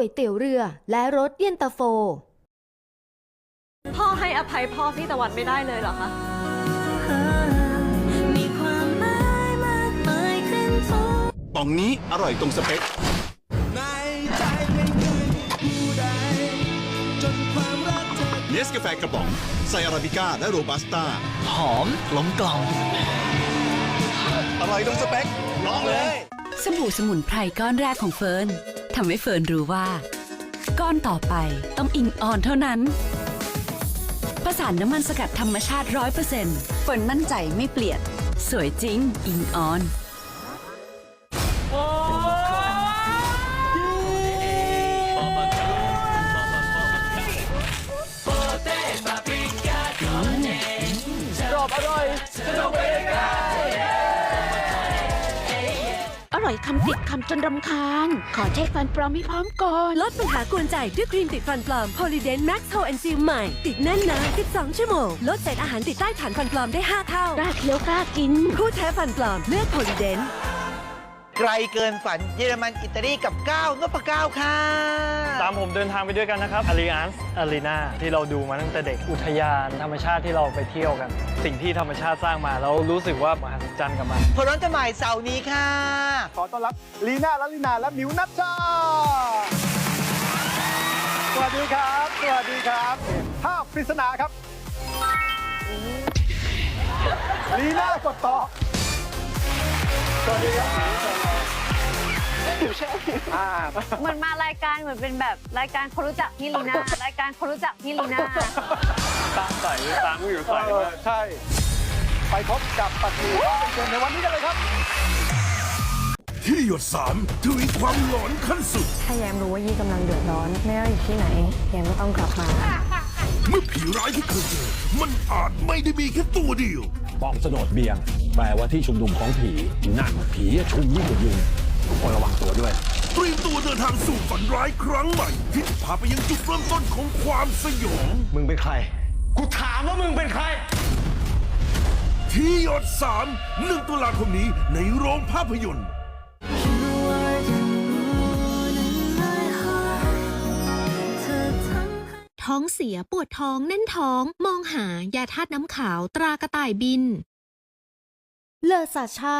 วยเตี๋ยวเรือ และรสเย็นตาโฟ พ่อให้อภัยพ่อพี่ตะวันไม่ได้เลยเหรอคะมีความหมายมากมายขึ้นทุกป่องนี้อร่อยตรงสเปคในใจไม่เคยมีผู้ใดจนความรักเธอเนสกาแฟกระป๋อง ใส่อาราบิก้าและโรบัสต้า หอมกลมกล่อมอร่อยตรงสเปคลองเลย สบู่สมุนไพรก้อนแรกของเฟิร์น ทำให้เฟิร์นรู้ว่า ก้อนต่อไปต้องอิงออนเท่านั้นประสานน้ำมันสกัดธรรมชาติ 100%เฟิร์นมั่นใจไม่เปลี่ยน สวยจริง อิงออนอร่อย คำติดคำจนรำคาญ ขอเช็คฟันปลอมให้พร้อมก่อน ลดปัญหากวนใจด้วยครีมติดฟันปลอม Polydent Max Hold and Seal ใหม่ ติดแน่นนาน12 ชั่วโมง ลดเศษอาหารติดใต้ฐานฟันปลอมได้ 5 เท่ากล้าเคี้ยวกล้ากิน ผู้แท้ฟันปลอมเลือก Polydent ไกลเกินฝันเยอรมันอิตาลีกับก้าวนพก้าวค่ะ ตามผมเดินทางไปด้วยกันนะครับ Allianz Arena ที่เราดูมาตั้งแต่เด็กอุทยาน ธรรมชาติที่เราไปเที่ยวกัน สิ่งที่ธรรมชาติสร้างมาแล้วรู้สึกว่ามหัศจรรย์กับมันผลร้อนจะหมายเสาร์นี้ค่ะ ขอต้อนรับลีน่าและลีนาและมิวนัชชาสวัสดีครับ สวัสดีครับภาพปริศนาครับลีน่ากดต่อสวัสดีครับ อ่าเหมือนมารายการเหมือนเป็นแบบรายการคนรู้จักพี่ลีน่ารายการคนรู้จักพี่ลีน่าตามใส่ตามอยู่ใส่เออใช่ ไปพบกับปฏิวัติเป็นในวันนี้กันเลยครับ ที่หยดสามทวีความหลอนขั้นสุด ถ้าแยมรู้ว่ายี่กำลังเดือดร้อน ไม่ว่าอยู่ที่ไหน แยมก็ต้องกลับมาเมื่อผีร้ายที่เคยเจอ มันอาจไม่ได้มีแค่ตัวเดียวบ้องโฉนดเบียง แปลว่าที่ชุมนุมของผีนั่นผีชุมยิ่งกว่ายุง ทุกคนระวังตัวด้วย เตรียมตัวเดินทางสู่ฝันร้ายครั้งใหม่ที่จะพาไปยังจุดเริ่มต้นของความสยอง มึงเป็นใคร กูถามว่ามึงเป็นใคร ที่หยดสามหนึ่งตุลาคมนี้ในโรงภาพยนตร์ ท้องเสียปวดท้องแน่นท้อง มองหายาธาตุน้ำขาวตรากระต่ายบิน เลอซาชา